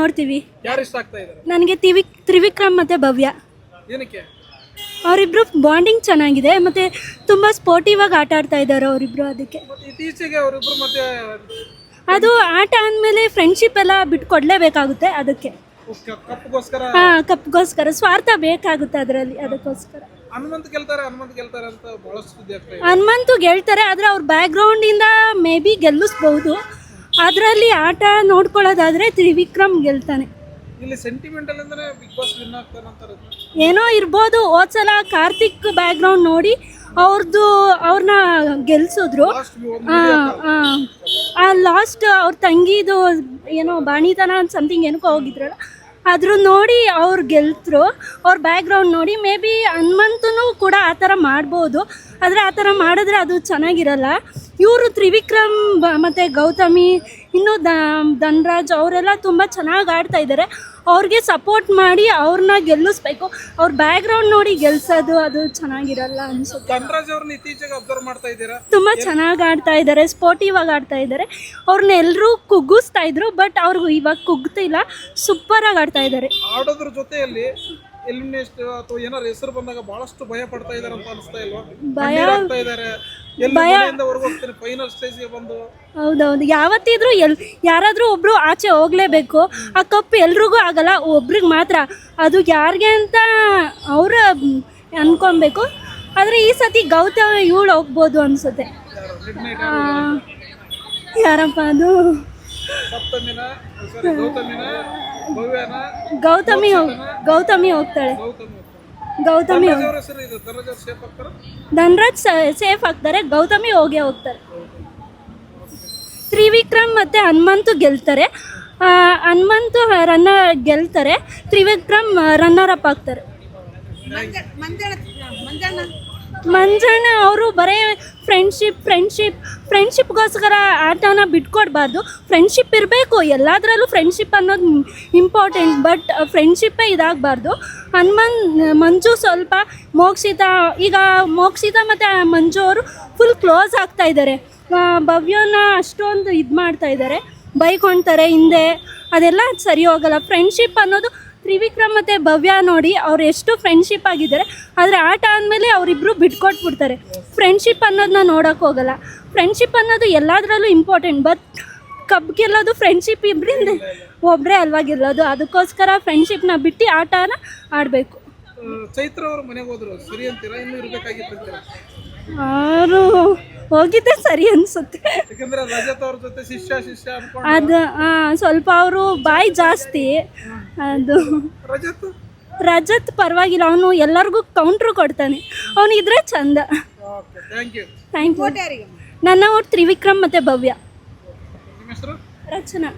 ನೋಡ್ತೀವಿ. ಯಾರು ಇಷ್ಟ ಆಗ್ತಾ ಇದ್ದಾರೆ? ನನಗೆ ತಿವಿ ತ್ರಿವಿಕ್ರಮ್ ಮತ್ತು ಭವ್ಯ. ಏನಕ್ಕೆ? ಅವರಿಬ್ರು ಬಾಂಡಿಂಗ್ ಚೆನ್ನಾಗಿದೆ ಮತ್ತು ತುಂಬ ಸ್ಪೋರ್ಟಿವ್ ಆಗಿ ಆಟ ಆಡ್ತಾ ಇದ್ದಾರೆ ಅವರಿಬ್ರು ಅದಕ್ಕೆ. ಮತ್ತೆ ಇತ್ತೀಚೆಗೆ ಅವರಿಬ್ರು ಮತ್ತೆ ಅದು ಆಟ ಅಂದಮೇಲೆ ಫ್ರೆಂಡ್ಶಿಪ್ ಎಲ್ಲ ಬಿಟ್ಕೊಡ್ಲೇಬೇಕಾಗುತ್ತೆ ಅದಕ್ಕೆ. ಕ- ಕಪ್ಗೋಸ್ಕರ? ಹಾಂ ಕಪ್ಗೋಸ್ಕರ. ಸ್ವಾರ್ಥ ಬೇಕಾಗುತ್ತೆ ಅದರಲ್ಲಿ ಅದಕ್ಕೋಸ್ಕರ. ಹನುಮಂತ್ ಗೆಲ್ತಾರೆ ಹನುಮಂತ್ ಗೆಲ್ತಾರೆ ಅಂತ ಬಹಳಷ್ಟು ಸುದ್ದಿ ಆಗ್ತಾ ಇದೆ. ಹನುಮಂತು ಗೆಲ್ತಾರೆ ಆದರೆ ಅವ್ರ ಬ್ಯಾಕ್ಗ್ರೌಂಡಿಂದ ಮೇ ಬಿ ಗೆಲ್ಲಿಸ್ಬಹುದು ಅದರಲ್ಲಿ ಆಟ ನೋಡ್ಕೊಳ್ಳೋದಾದ್ರೆ ತ್ರಿವಿಕ್ರಮ್ ಗೆಲ್ತಾನೆ. ಇಲ್ಲಿ ಸೆಂಟಿಮೆಂಟಲ್ ಅಂದ್ರೆ ಬಿಗ್ ಬಾಸ್ ವಿನ್ ಆಗ್ತಾನೆ ಅಂತಾರೆ. ಏನೋ ಇರ್ಬೋದು ಹೋದ್ಸಲ ಕಾರ್ತಿಕ್ ಬ್ಯಾಕ್ಗ್ರೌಂಡ್ ನೋಡಿ ಅವ್ರದ್ದು ಅವ್ರನ್ನ ಗೆಲ್ಸಿದ್ರು. ಆ ಲಾಸ್ಟ್ ಅವ್ರ ತಂಗಿದು ಏನೋ ಬಾಣಿತನ ಅಂತ ಸಮಥಿಂಗ್ ಏನಕ್ಕೋ ಹೋಗಿದ್ರಲ್ಲ ಅದ್ರ ನೋಡಿ ಅವ್ರು ಗೆಲ್ತರು. ಅವ್ರ ಬ್ಯಾಕ್ಗ್ರೌಂಡ್ ನೋಡಿ ಮೇ ಬಿ ಹನುಮಂತನೂ ಕೂಡ ಆ ಥರ ಮಾಡ್ಬೋದು. ಆದರೆ ಆ ಥರ ಮಾಡಿದ್ರೆ ಅದು ಚೆನ್ನಾಗಿರಲ್ಲ. ಇವರು ತ್ರಿವಿಕ್ರಮ್ ಮತ್ತು ಗೌತಮಿ ಇನ್ನು ದ ಧನ್ರಾಜ್ ಅವರೆಲ್ಲ ತುಂಬ ಚೆನ್ನಾಗಿ ಆಡ್ತಾ ಇದ್ದಾರೆ ಅವ್ರಿಗೆ ಸಪೋರ್ಟ್ ಮಾಡಿ ಅವ್ರನ್ನ ಗೆಲ್ಲಿಸ್ಬೇಕು. ಅವ್ರ ಬ್ಯಾಕ್ಗ್ರೌಂಡ್ ನೋಡಿ ಗೆಲ್ಸೋದು ಅದು ಚೆನ್ನಾಗಿರಲ್ಲ ಅನ್ಸುತ್ತೆ. ತುಂಬ ಚೆನ್ನಾಗಿ ಆಡ್ತಾ ಇದ್ದಾರೆ ಸ್ಪೋರ್ಟಿವ್ ಆಗಿ ಆಡ್ತಾ ಇದ್ದಾರೆ ಅವ್ರನ್ನ ಎಲ್ಲರೂ ಕುಗ್ಗಿಸ್ತಾ ಇದ್ರು ಬಟ್ ಅವ್ರಿಗೂ ಇವಾಗ ಕುಗ್ತಿಲ್ಲ ಸೂಪರ್ ಆಗಿ ಆಡ್ತಾ ಇದ್ದಾರೆ ಆಡೋದ್ರ ಜೊತೆಯಲ್ಲಿ ಎಲಿಮಿನೇಟ್ ಅಥವಾ ಏನಾರ ಹೆಸರು ಬಂದಾಗ ಬಹಳಷ್ಟು ಭಯ ಪಡ್ತಾ ಇದಾರೆ ಅಂತ ಅನಿಸ್ತಾ ಇಲ್ವಾ? ಭಯ ಹಾಕ್ತಾ ಇದಾರೆ. ಹೋಗ್ತಾರೆ ಫೈನಲ್ ಸ್ಟೇಜ್ಗೆ ಬಂದು. ಹೌದೌದು. ಯಾವತ್ತಿದ್ರೂ ಎಲ್ ಯಾರಾದರೂ ಒಬ್ರು ಆಚೆ ಹೋಗ್ಲೇಬೇಕು. ಆ ಕಪ್ ಎಲ್ರಿಗೂ ಆಗಲ್ಲ ಒಬ್ರಿಗೆ ಮಾತ್ರ. ಅದು ಯಾರಿಗೆ ಅಂತ ಅವ್ರ ಅನ್ಕೊಬೇಕು. ಆದ್ರೆ ಈ ಸತಿ ಗೌತಮ್ ಇವಳು ಹೋಗ್ಬೋದು ಅನ್ಸುತ್ತೆ. ನೈಟ್ ಯಾರಪ್ಪ ಅದು? ಸಪ್ತಮಿನ ಗೌತಮಿನ. ಗೌತಮಿ ಹೋಗ್ ಗೌತಮಿ ಹೋಗ್ತಾಳೆ. ಗೌತಮಿ ಧನ್ರಾಜ್ ಸೇಫ್ ಆಗ್ತಾರ ಗೌತಮಿ ಹೋಗೇ ಹೋಗ್ತಾರೆ. ತ್ರಿವಿಕ್ರಮ್ ಮತ್ತೆ ಹನುಮಂತು ಗೆಲ್ತಾರೆ. ಹನುಮಂತು ರನ್ನ ಗೆಲ್ತಾರೆ ತ್ರಿವಿಕ್ರಮ್ ರನ್ನರ್ ಅಪ್ ಆಗ್ತಾರೆ. ಮಂಜಣ್ಣ ಅವರು ಬರೀ ಫ್ರೆಂಡ್ಶಿಪ್ ಫ್ರೆಂಡ್ಶಿಪ್ ಫ್ರೆಂಡ್ಶಿಪ್ಗೋಸ್ಕರ ಆಟನ ಬಿಟ್ಕೊಡ್ಬಾರ್ದು. ಫ್ರೆಂಡ್ಶಿಪ್ ಇರಬೇಕು, ಎಲ್ಲದರಲ್ಲೂ ಫ್ರೆಂಡ್ಶಿಪ್ ಅನ್ನೋದು ಇಂಪಾರ್ಟೆಂಟ್ ಬಟ್ ಫ್ರೆಂಡ್ಶಿಪ್ಪೇ ಇದಾಗಬಾರ್ದು. ಹನುಮನ್, ಮಂಜು ಸ್ವಲ್ಪ ಮೋಕ್ಷಿತ, ಈಗ ಮೋಕ್ಷಿತ ಮತ್ತು ಮಂಜು ಅವರು ಫುಲ್ ಕ್ಲೋಸ್ ಆಗ್ತಾ ಇದ್ದಾರೆ. ಭವ್ಯನ ಅಷ್ಟೊಂದು ಇದು ಮಾಡ್ತಾ ಇದ್ದಾರೆ. ಬೈಕೊಳ್ತಾರೆ ಹಿಂದೆ. ಅದೆಲ್ಲ ಸರಿ ಹೋಗಲ್ಲ. ಫ್ರೆಂಡ್ಶಿಪ್ ಅನ್ನೋದು ತ್ರಿವಿಕ್ರಮ್ ಮತ್ತು ಭವ್ಯ ನೋಡಿ ಅವ್ರು ಎಷ್ಟು ಫ್ರೆಂಡ್ಶಿಪ್ ಆಗಿದ್ದಾರೆ ಆದರೆ ಆಟ ಆದಮೇಲೆ ಅವರಿಬ್ಬರು ಬಿಟ್ಕೊಟ್ಬಿಡ್ತಾರೆ. ಫ್ರೆಂಡ್ಶಿಪ್ ಅನ್ನೋದನ್ನ ನೋಡೋಕೆ ಹೋಗಲ್ಲ. ಫ್ರೆಂಡ್ಶಿಪ್ ಅನ್ನೋದು ಎಲ್ಲದರಲ್ಲೂ ಇಂಪಾರ್ಟೆಂಟ್ ಬಟ್ ಕಬ್ಗೆಲ್ಲೋದು ಫ್ರೆಂಡ್ಶಿಪ್ ಇಬ್ಬರಿಂದ ಒಬ್ಬರೇ ಅಲ್ವಾ ಗೆಲ್ಲೋದು? ಅದಕ್ಕೋಸ್ಕರ ಫ್ರೆಂಡ್ಶಿಪ್ನ ಬಿಟ್ಟು ಆಟನ ಆಡಬೇಕು. ಚೈತ್ರ ಅವರು ಮನೆಗೆ ಹೋದ್ರು. ಸರಿ ಅಂತೀರಾ? ಇನ್ನೂ ಇರಬೇಕಾಗಿತ್ತು ಅವರು ಹೋಗಿದ್ದೆ ಸರಿ ಅನ್ಸುತ್ತೆ. ಯಾಕಂದ್ರೆ ರಜತ್ ಅವ್ರ ಜೊತೆ ಶಿಷ್ಯ ಶಿಷ್ಯ ಅನ್ಕೊಂಡು ಅದು ಆ, ಸ್ವಲ್ಪ ಅವರು ಬಾಯಿ ಜಾಸ್ತಿ. ಅದು. ರಜತ್? ರಜತ್ ಪರವಾಗಿಲ್ಲ ಅವನು ಎಲ್ಲರಿಗೂ ಕೌಂಟ್ರು ಕೊಡ್ತಾನೆ. ಅವನಿದ್ರೆ ಚಂದ. Okay thank you thank you ನನ್ನ ಅವ್ರು ತ್ರಿವಿಕ್ರಮ್ ಮತ್ತು ಭವ್ಯ. ನಿಮ್ಮ ಹೆಸರು? ರಚನಾ.